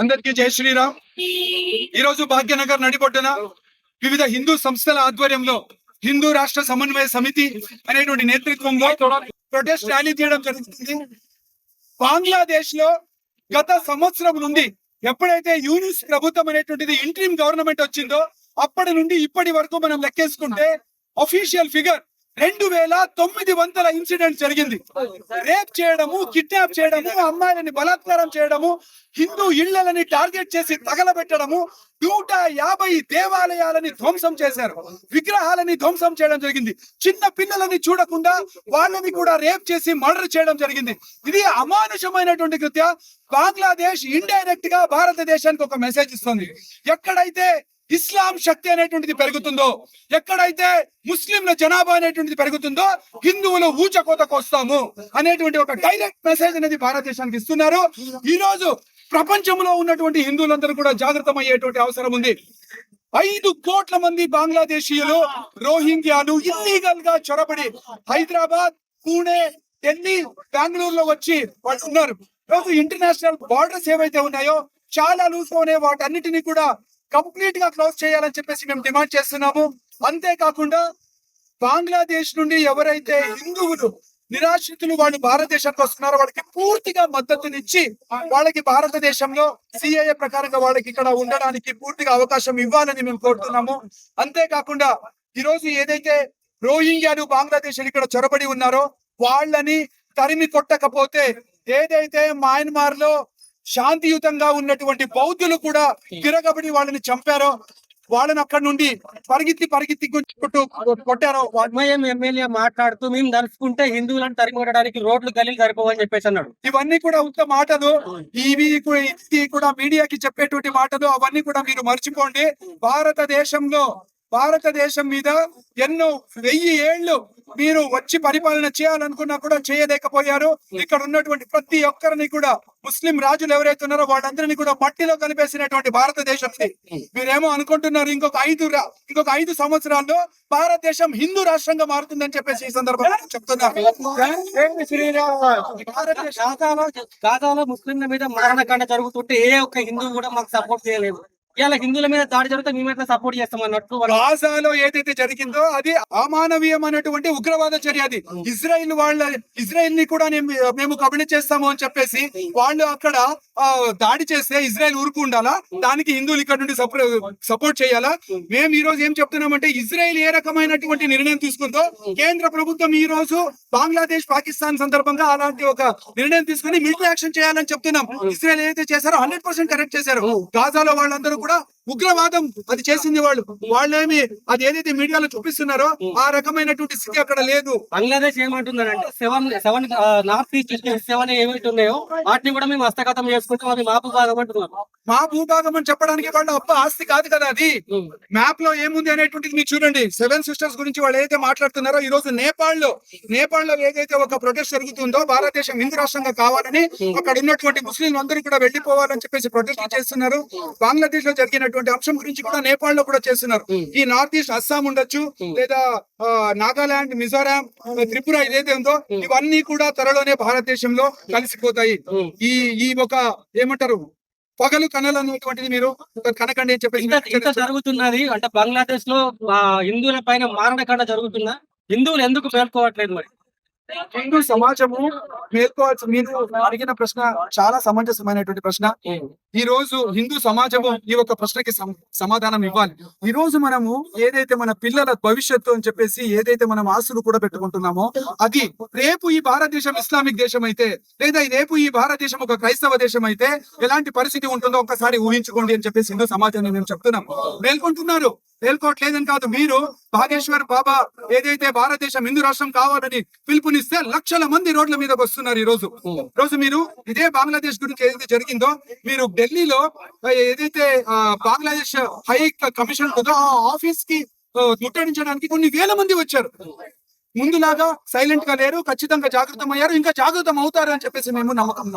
అందరికీ జై శ్రీరామ్. ఈ రోజు భాగ్యనగర్ నడిబొడ్డున వివిధ హిందూ సంస్థల ఆధ్వర్యంలో హిందూ రాష్ట్ర సమన్వయ సమితి అనేటువంటి నేతృత్వంలో ప్రొటెస్ట్ ర్యాలీ చేయడం జరుగుతుంది. బంగ్లాదేశ్లో గత సంవత్సరం నుండి ఎప్పుడైతే యూనిస్ ప్రభుత్వం అనేటువంటిది ఇంట్రీమ్ గవర్నమెంట్ వచ్చిందో అప్పటి నుండి ఇప్పటి వరకు మనం లెక్కేసుకుంటే అఫీషియల్ ఫిగర్ రెండు వేల తొమ్మిది వందల ఇన్సిడెంట్ జరిగింది. రేప్ చేయడము కిడ్నాప్ చేయడము అమ్మాయిలని బలాత్కారం చేయడము హిందూ ఇళ్ళని టార్గెట్ చేసి తగలబెట్టడము నూట యాభై దేవాలయాలని ధ్వంసం చేశారు. విగ్రహాలని ధ్వంసం చేయడం జరిగింది. చిన్న పిల్లలని చూడకుండా వాళ్ళని కూడా రేప్ చేసి మర్డర్ చేయడం జరిగింది. ఇది అమానుషమైనటువంటి కృత్య. బంగ్లాదేశ్ ఇండైరెక్ట్గా భారతదేశానికి ఒక మెసేజ్ ఇస్తుంది. ఎక్కడైతే ఇస్లాం శక్తి అనేటువంటిది పెరుగుతుందో ఎక్కడైతే ముస్లింల జనాభా అనేటువంటిది పెరుగుతుందో హిందువులు ఊచకోతకు వస్తాము అనేటువంటి ఒక డైరెక్ట్ మెసేజ్ అనేది భారతదేశానికి ఇస్తున్నారు. ఈ రోజు ప్రపంచంలో ఉన్నటువంటి హిందువులందరూ కూడా జాగ్రత్త అయ్యేటువంటి అవసరం ఉంది. ఐదు కోట్ల మంది బంగ్లాదేశీయులు రోహింగ్యాలు ఇల్లీగల్గా చొరబడి హైదరాబాద్ పూణే ఢిల్లీ బెంగళూరులో వచ్చి వాళ్ళు ఉన్నారు. ఇంటర్నేషనల్ బార్డర్స్ ఏవైతే ఉన్నాయో చాలా లూజ్ ఉన్నాయి. వాటన్నిటిని కూడా కంప్లీట్గా క్లోజ్ చేయాలని చెప్పేసి మేము డిమాండ్ చేస్తున్నాము. అంతేకాకుండా బంగ్లాదేశ్ నుండి ఎవరైతే హిందువులు నిరాశ్రితులు వాళ్ళు భారతదేశానికి వస్తున్నారో వాళ్ళకి పూర్తిగా మద్దతునిచ్చి వాళ్ళకి భారతదేశంలో సిఐఏ ప్రకారంగా వాళ్ళకి ఇక్కడ ఉండడానికి పూర్తిగా అవకాశం ఇవ్వాలని మేము కోరుతున్నాము. అంతేకాకుండా ఈ రోజు ఏదైతే రోహింగ్యాలు బంగ్లాదేశ్ ఇక్కడ చొరబడి ఉన్నారో వాళ్ళని తరిమి కొట్టకపోతే ఏదైతే మయన్మార్లో శాంతియుతంగా ఉన్నటువంటి బౌద్ధులు కూడా తిరగబడి వాళ్ళని చంపారో వాళ్ళని అక్కడ నుండి పరిగెత్తి పరిగెత్తి కొట్టు కొట్టారో వా- ఎంఐఎం ఎమ్మెల్యే మాట్లాడుతూ మేము దలుచుకుంటే హిందువులను తరిమి కొట్టడానికి రోడ్లు గలీలు సరిపోవని చెప్పేసి అన్నాడు. ఇవన్నీ కూడా ఉత్త మాటలు. ఇవి ఇది కూడా మీడియాకి చెప్పేటువంటి మాటలు. అవన్నీ కూడా మీరు మర్చిపోండి. భారతదేశంలో భారతదేశం మీద ఎన్నో వెయ్యి ఏళ్ళు మీరు వచ్చి పరిపాలన చేయాలనుకున్నా కూడా చేయలేకపోయారు. ఇక్కడ ఉన్నటువంటి ప్రతి ఒక్కరిని కూడా ముస్లిం రాజులు ఎవరైతే ఉన్నారో వాళ్ళందరినీ కూడా మట్టిలో కలిపేసినటువంటి భారతదేశం ఇది. మీరేమో అనుకుంటున్నారు ఇంకొక ఐదు రా- ఇంకొక ఐదు సంవత్సరాల్లో భారతదేశం హిందూ రాష్ట్రంగా మారుతుందని చెప్పేసి ఈ సందర్భంగా చెప్తున్నారు. ముస్లింల మీద మారణకాండ జరుగుతుంటే ఏ ఒక్క హిందువు కూడా మాకు సపోర్ట్ చేయలేదు. ఇలా హిందువుల మీద దాడి జరిగితే మేము ఎట్లా సపోర్ట్ చేస్తాం అన్నట్టు గాజాలో ఏదైతే జరిగిందో అది అమానవీయమైనటువంటి ఉగ్రవాద చర్య అది. ఇజ్రాయిల్ వాళ్ళ ఇజ్రాయిల్ని కూడా మేము కబిలి చేస్తాము అని చెప్పేసి వాళ్ళు అక్కడ దాడి చేస్తే ఇజ్రాయెల్ ఊరుకు ఉండాలా దానికి హిందువులు ఇక్కడ నుండి సపోర్ట్ చేయాలా? మేము ఈ రోజు ఏం చెప్తున్నామంటే ఇజ్రాయెల్ ఏ రకమైనటువంటి నిర్ణయం తీసుకుందో కేంద్ర ప్రభుత్వం ఈ రోజు బంగ్లాదేశ్ పాకిస్తాన్ సందర్భంగా అలాంటి ఒక నిర్ణయం తీసుకుని మిలిటరీ యాక్షన్ చేయాలని చెప్తున్నాం. ఇజ్రాయెల్ ఏదైతే చేశారో హండ్రెడ్ పర్సెంట్ కరెక్ట్ చేశారు. గాజాలో వాళ్ళందరూ కూడా ఉగ్రవాదం అది చేసింది వాళ్ళు. వాళ్ళేమి అది ఏదైతే మీడియాలో చూపిస్తున్నారో ఆ రకమైనటువంటి స్థితి అక్కడ లేదు. బంగ్లాదేశ్ ఏమంటుందంటే seven seven north east seven ఏమైతే ఉన్నాయో వాటిని కూడా మేము హస్తగతం చేసుకుంటాం అది మాపు భాగం అంటున్నారు. మా భూభాగం అని చెప్పడానికి వాళ్ళ అప్ప ఆస్తి కాదు కదా అది. మ్యాప్లో ఏముంది అనేటువంటిది మీరు చూడండి. సెవెన్ సిస్టర్స్ గురించి వాళ్ళు ఏదైతే మాట్లాడుతున్నారో ఈ రోజు నేపాల్లో నేపాల్లో ఏదైతే ఒక ప్రొటెస్ట్ జరుగుతుందో భారతదేశం హిందూ రాష్ట్రంగా కావాలని అక్కడ ఉన్నటువంటి ముస్లింలు అందరూ కూడా వెళ్ళిపోవాలని చెప్పేసి ప్రొటెస్ట్ చేస్తున్నారు. బంగ్లాదేశ్లో జరిగినటువంటి అంశం గురించి కూడా నేపాల్లో కూడా చేస్తున్నారు. ఈ నార్త్ ఈస్ట్ అస్సాం ఉండొచ్చు లేదా నాగాలాండ్ మిజోరాం త్రిపుర ఏదైతే ఉందో ఇవన్నీ కూడా త్వరలోనే భారతదేశంలో కలిసిపోతాయి. ఈ ఈ ఒక ఏమంటారు పగలు కనలు అనేటువంటిది మీరు కనకండి అని చెప్పేసి జరుగుతున్నది అంటే బంగ్లాదేశ్లో హిందువుల పైన మారణకాండ జరుగుతున్నా హిందువులు ఎందుకు మేల్కోవట్లేదు మరి? హిందూ సమాజము మేల్కోవాల్సి మీరు అడిగిన ప్రశ్న చాలా సమంజసమైనటువంటి ప్రశ్న. ఈ రోజు హిందూ సమాజము ఈ ఒక ప్రశ్నకి సమాధానం ఇవ్వాలి. ఈ రోజు మనము ఏదైతే మన పిల్లల భవిష్యత్తు అని చెప్పేసి ఏదైతే మనం ఆస్తులు కూడా పెట్టుకుంటున్నామో అది రేపు ఈ భారతదేశం ఇస్లామిక్ దేశం అయితే లేదా రేపు ఈ భారతదేశం ఒక క్రైస్తవ దేశం అయితే ఎలాంటి పరిస్థితి ఉంటుందో ఒకసారి ఊహించుకోండి అని చెప్పేసి హిందూ సమాజాన్ని మేము చెప్తున్నాం. మేల్కొంటున్నారు. మేల్కోవట్లేదని కాదు మీరు భాగేశ్వర్ బాబా ఏదైతే భారతదేశం హిందూ రాష్ట్రం కావాలని పిలుపునిస్తే లక్షల మంది రోడ్ల మీదకి వస్తున్నారు ఈ రోజు. రోజు మీరు ఇదే బంగ్లాదేశ్ గురించి ఏదైతే జరిగిందో మీరు ఢిల్లీలో ఏదైతే ఆ, బంగ్లాదేశ్ హై కమిషన్ ఉందో ఆ ఆఫీస్కి ముట్టడించడానికి కొన్ని వేల మంది వచ్చారు. ముందులాగా సైలెంట్గా లేరు ఖచ్చితంగా జాగృతం అయ్యారు ఇంకా జాగృతం అవుతారు అని చెప్పేసి మేము నమ్మకం